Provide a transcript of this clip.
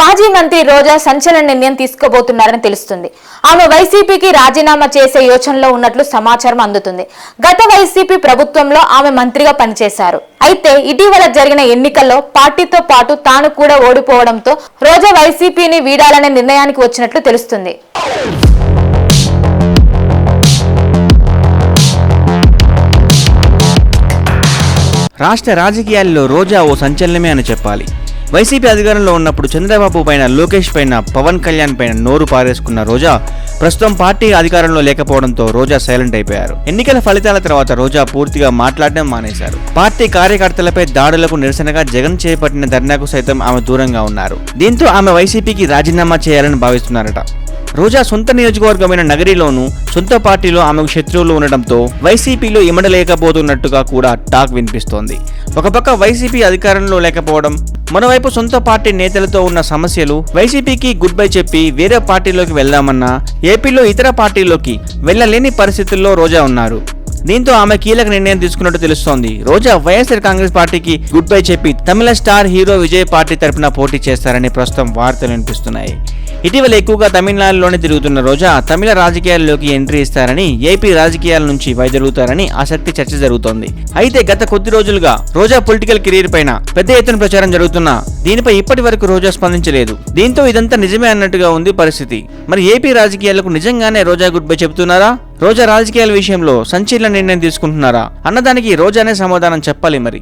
మాజీ మంత్రి రోజా సంచలన నిర్ణయం తీసుకోబోతున్నారని తెలుస్తుంది. ఆమె వైసీపీకి రాజీనామా చేసే యోచనలో ఉన్నట్లు సమాచారం అందుతుంది. గత వైసీపీ ప్రభుత్వంలో ఆమె మంత్రిగా పనిచేశారు. అయితే ఇటీవల జరిగిన ఎన్నికల్లో పార్టీతో పాటు తాను కూడా ఓడిపోవడంతో రోజా వైసీపీని వీడాలనే నిర్ణయానికి వచ్చినట్లు తెలుస్తుంది. రాష్ట్ర రాజకీయాల్లో రోజా ఓ సంచలనమే అని చెప్పాలి. వైసీపీ అధికారంలో ఉన్నప్పుడు చంద్రబాబు పైన లోకేష్ పైన పవన్ కళ్యాణ్ పైన నోరు పారేసుకున్న రోజా ప్రస్తుతం పార్టీ అధికారంలో లేకపోవడంతో రోజా సైలెంట్ అయిపోయారు. ఎన్నికల ఫలితాల తర్వాత రోజా పూర్తిగా మాట్లాడడం మానేశారు. పార్టీ కార్యకర్తలపై దాడులకు నిరసనగా జగన్ చేపట్టిన ధర్నాకు సైతం ఆమె దూరంగా ఉన్నారు. దీంతో ఆమె వైసీపీకి రాజీనామా చేయాలని భావిస్తున్నారట. రోజా సొంత నియోజకవర్గమైన నగరిలోనూ సొంత పార్టీలో ఆమెకు శత్రువులు ఉండడంతో వైసీపీలో ఇమడలేకపోతున్నట్టుగా కూడా టాక్ వినిపిస్తోంది. ఒక పక్క వైసీపీ అధికారంలో లేకపోవడం మరోవైపు సొంత పార్టీ నేతలతో ఉన్న సమస్యలు వైసీపీకి గుడ్ బై చెప్పి వేరే పార్టీలోకి వెళ్దామన్నా ఏపీలో ఇతర పార్టీలోకి వెళ్ళలేని పరిస్థితుల్లో రోజా ఉన్నారు. దీంతో ఆమె కీలక నిర్ణయం తీసుకున్నట్టు తెలుస్తోంది. రోజా వైఎస్ఆర్ కాంగ్రెస్ పార్టీకి గుడ్ బై చెప్పి Tamil star hero Vijay party తరఫున పోటీ చేస్తారని ప్రస్తుతం వార్తలు వినిపిస్తున్నాయి. ఇటీవల ఎక్కువగా తమిళనాడులోనే తిరుగుతున్న రోజా తమిళ రాజకీయాల్లోకి ఎంట్రీ ఇస్తారని ఏపీ రాజకీయాల నుంచి వైదొలుగుతారని ఆసక్తి చర్చ జరుగుతోంది. అయితే గత కొద్ది రోజులుగా రోజా పొలిటికల్ కెరీర్ పైన పెద్ద ఎత్తున ప్రచారం జరుగుతున్నా దీనిపై ఇప్పటి వరకు రోజా స్పందించలేదు. దీంతో ఇదంతా నిజమే అన్నట్టుగా ఉంది పరిస్థితి. మరి ఏపీ రాజకీయాలకు నిజంగానే రోజా గుడ్ బై చెబుతున్నారా? రోజా రాజకీయాల విషయంలో సంచలన నిర్ణయం తీసుకుంటున్నారా? అన్నదానికి రోజానే సమాధానం చెప్పాలి మరి.